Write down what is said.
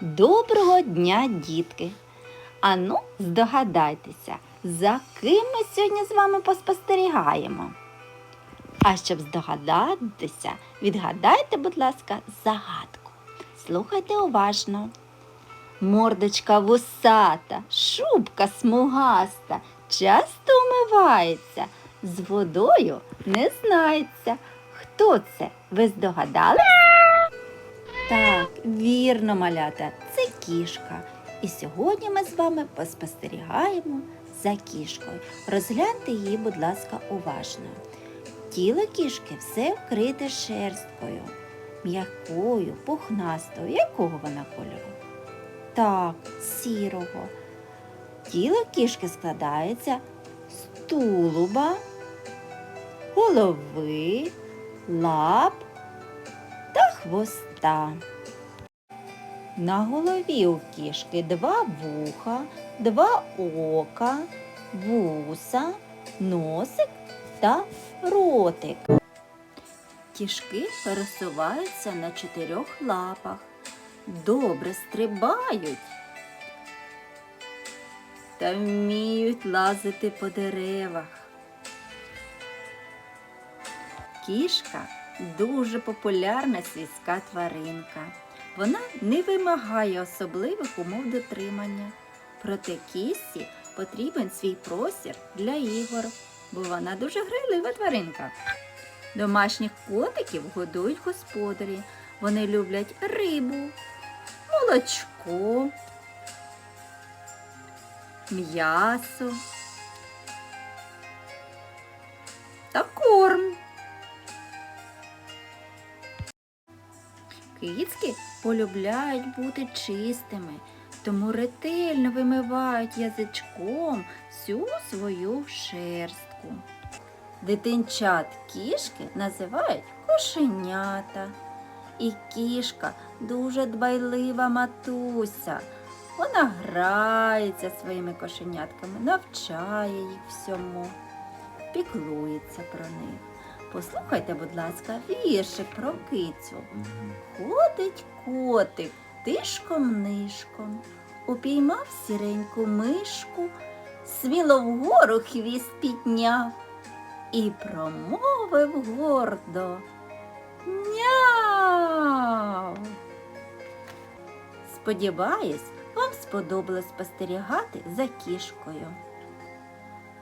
Доброго дня, дітки! Ану, здогадайтеся, за ким ми сьогодні з вами поспостерігаємо. А щоб здогадатися, відгадайте, будь ласка, загадку. Слухайте уважно. Мордочка вусата, шубка смугаста, часто умивається, з водою не знається. Хто це? Ви здогадались? Так, вірно, малята, це кішка. І сьогодні ми з вами поспостерігаємо за кішкою. Розгляньте її, будь ласка, уважно. Тіло кішки все вкрите шерсткою, м'якою, пухнастою. Якого вона кольору? Так, сірого. Тіло кішки складається з тулуба, голови, лап хвоста. На голові у кішки два вуха, два ока, вуса, носик та ротик. Кішки пересуваються на чотирьох лапах, добре стрибають та вміють лазити по деревах. Кішка дуже популярна світська тваринка. Вона не вимагає особливих умов дотримання. Проте кісі потрібен свій простір для ігор, бо вона дуже грайлива тваринка. Домашніх котиків годують господарі. Вони люблять рибу, молочко, м'ясо Кицьки полюбляють бути чистими, тому ретельно вимивають язичком всю свою шерстку. Дитинчат кішки називають кошенята. І кішка дуже дбайлива матуся. Вона грається своїми кошенятками, навчає їх всьому, піклується про них. Послухайте, будь ласка, віршик про кицю. Ходить котик тишком-нишком, упіймав сіреньку мишку, сміло вгору хвіст підняв і промовив гордо. Няв. Сподіваюсь, вам сподобалось спостерігати за кішкою.